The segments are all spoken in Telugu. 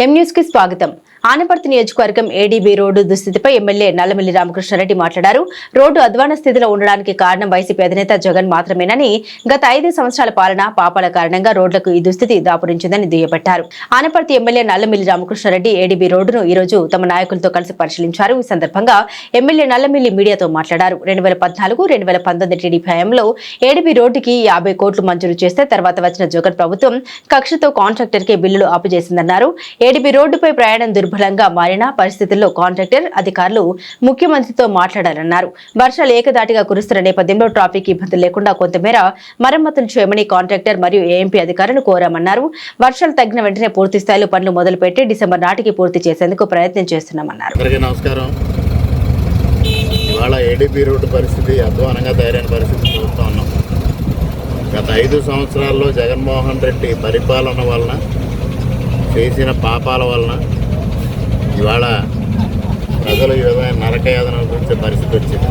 ఎంన్యూస్కి స్వాగతం. ఆనపర్తి నియోజకవర్గం ఏడీబీ రోడ్డు దుస్థితిపై ఎమ్మెల్యే నల్లమిల్లి రామకృష్ణారెడ్డి మాట్లాడారు. రోడ్డు అధ్వాన స్థితిలో ఉండడానికి కారణం వైసీపీ అధినేత జగన్ మాత్రమేనని గత ఐదు సంవత్సరాల పాలన పాపాల కారణంగా రోడ్లకు ఈ దుస్థితి దాపురించిందని దుయ్యబట్టారు. ఆనపర్తి ఎమ్మెల్యే నల్లమిల్లి రామకృష్ణారెడ్డి ఏడీబీ రోడ్డును ఈ రోజు తమ నాయకులతో కలిసి పరిశీలించారు. ఈ సందర్భంగా ఎమ్మెల్యే నల్లమిల్లి మీడియాతో మాట్లాడారు. రెండు వేల పద్నాలుగు రెండు వేల పంతొమ్మిది టీడీపీ హయాంలో ఏడీబీ రోడ్డుకి యాభై కోట్లు మంజూరు చేస్తే తర్వాత వచ్చిన జగన్ ప్రభుత్వం కక్షతో కాంట్రాక్టర్కి బిల్లులు ఆపుచేసిందన్నారు ఏడీబీ రోడ్డుపై ప్రయాణం దుర్బలంగా మారిన పరిస్థితుల్లో కాంట్రాక్టర్ అధికారులు ముఖ్యమంత్రితో మాట్లాడారన్నారు వర్షాలు ఏకదాటిగా కురుస్తున్న నేపథ్యంలో ట్రాఫిక్ ఇబ్బందులు లేకుండా కొంతమేర మరమ్మతులు చేయమని కాంట్రాక్టర్ మరియు ఏఎంపీ అధికారులను కోరామన్నారు. వర్షాలు తగ్గిన వెంటనే పూర్తి స్థాయిలో పనులు మొదలుపెట్టి డిసెంబర్ నాటికి పూర్తి చేసేందుకు ప్రయత్నం చేస్తున్నామన్నారు. నమస్కారం? ఇవాళ ఏడీపీ రోడ్డు పరిస్థితి అధ్వానంగా తయారైన పరిస్థితి చూస్తూ ఉన్నాం. గత ఐదు సంవత్సరాల్లో జగన్మోహన్ రెడ్డి పరిపాలన వలన చేసిన పాపాల వలన ఇవాళ ప్రజలు ఈ విధమైన నరకయాదన అనుభవించే పరిస్థితి వచ్చింది.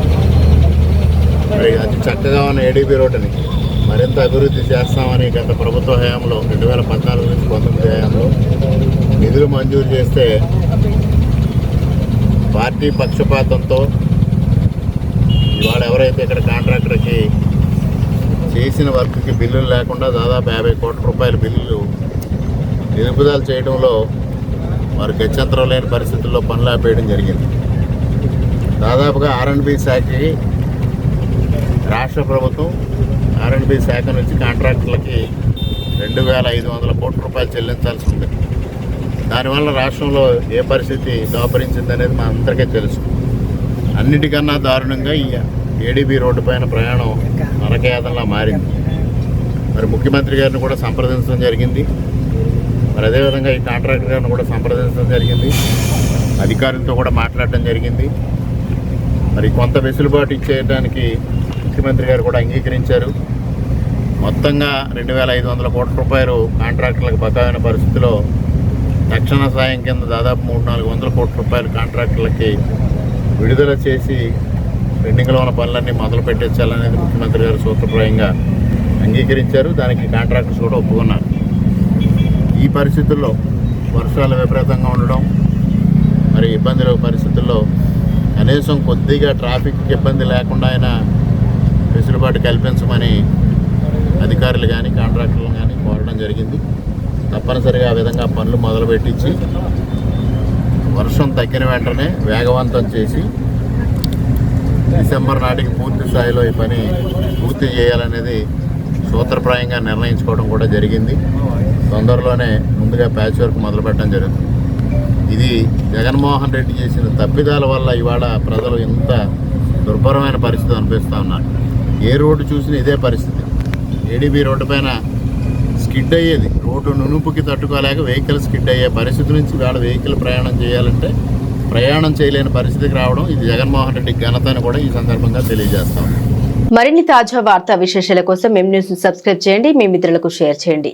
మరి అతి చక్కగా ఉన్న ఏడీపీ రోడ్డుని మరింత అభివృద్ధి చేస్తామని గత ప్రభుత్వ హయాంలో రెండు వేల పద్నాలుగు నుంచి పంతొమ్మిది హయాంలో నిధులు మంజూరు చేస్తే పార్టీ పక్షపాతంతో ఇవాళ ఎవరైతే ఇక్కడ కాంట్రాక్టర్కి చేసిన వర్క్కి బిల్లులు లేకుండా దాదాపు యాభై కోట్ల రూపాయల బిల్లులు నిలుపుదల చేయడంలో మరి గత్యంతరం లేని పరిస్థితుల్లో పనులు ఆపేయడం జరిగింది. దాదాపుగా ఆర్ఎండ్బి శాఖకి రాష్ట్ర ప్రభుత్వం ఆర్ఎండ్బి శాఖ నుంచి కాంట్రాక్టర్లకి రెండు వేల ఐదు వందల కోట్ల రూపాయలు చెల్లించాల్సి ఉంది. దానివల్ల రాష్ట్రంలో ఏ పరిస్థితి దాపరించింది అనేది మా అందరికీ తెలుసు. అన్నిటికన్నా దారుణంగా ఈ ఏడీబీ రోడ్డు పైన ప్రయాణం నరకయాతంలా మారింది. మరి ముఖ్యమంత్రి గారిని కూడా సంప్రదించడం జరిగింది. మరి అదేవిధంగా ఈ కాంట్రాక్టర్ గారిని కూడా సంప్రదించడం జరిగింది. అధికారులతో కూడా మాట్లాడడం జరిగింది. మరి కొంత వెసులుబాటు ఇచ్చేయడానికి ముఖ్యమంత్రి గారు కూడా అంగీకరించారు. మొత్తంగా రెండు వేల ఐదు వందల కోట్ల రూపాయలు కాంట్రాక్టర్లకు బకాయిన పరిస్థితిలో తక్షణ సాయం కింద దాదాపు మూడు నాలుగు వందల కోట్ల రూపాయలు కాంట్రాక్టర్లకి విడుదల చేసి పెండింగ్లో ఉన్న పనులన్నీ మొదలు పెట్టించాలనేది ముఖ్యమంత్రి గారు సూత్రప్రాయంగా అంగీకరించారు. దానికి కాంట్రాక్టర్స్ కూడా ఒప్పుకున్నారు. ఈ పరిస్థితుల్లో వర్షాలు విపరీతంగా ఉండడం మరి ఇబ్బందుల పరిస్థితుల్లో కనీసం కొద్దిగా ట్రాఫిక్ ఇబ్బంది లేకుండా అయినా వెసులుబాటు కల్పించమని అధికారులు కానీ కాంట్రాక్టర్లు కానీ కోరడం జరిగింది. తప్పనిసరిగా ఆ విధంగా పనులు మొదలుపెట్టించి వర్షం తగ్గిన వెంటనే వేగవంతం చేసి డిసెంబర్ నాటికి పూర్తి స్థాయిలో ఈ పని పూర్తి చేయాలనేది సూత్రప్రాయంగా నిర్ణయించుకోవడం కూడా జరిగింది. తొందరలోనే ముందుగా ప్యాచ్ వర్క్ మొదలుపెట్టడం జరుగుతుంది. ఇది జగన్మోహన్ రెడ్డి చేసిన తప్పిదాల వల్ల ఇవాళ ప్రజలు ఇంత దుర్భరమైన పరిస్థితి అనిపిస్తూ ఉన్నారు. ఏ రోడ్డు చూసినా ఇదే పరిస్థితి. ఏడీబీ రోడ్డు పైన స్కిడ్ అయ్యేది. రోడ్డు నునుపుకి తట్టుకోలేక వెహికల్ స్కిడ్ అయ్యే పరిస్థితి నుంచి ఇవాళ వెహికల్ ప్రయాణం చేయాలంటే ప్రయాణం చేయలేని పరిస్థితికి రావడం ఇది జగన్మోహన్ రెడ్డి ఘనత అని కూడా ఈ సందర్భంగా తెలియజేస్తాం మరిన్ని తాజా వార్తా విశేషాల కోసం మేము న్యూస్ సబ్స్క్రైబ్ చేయండి. మీ మిత్రులకు షేర్ చేయండి.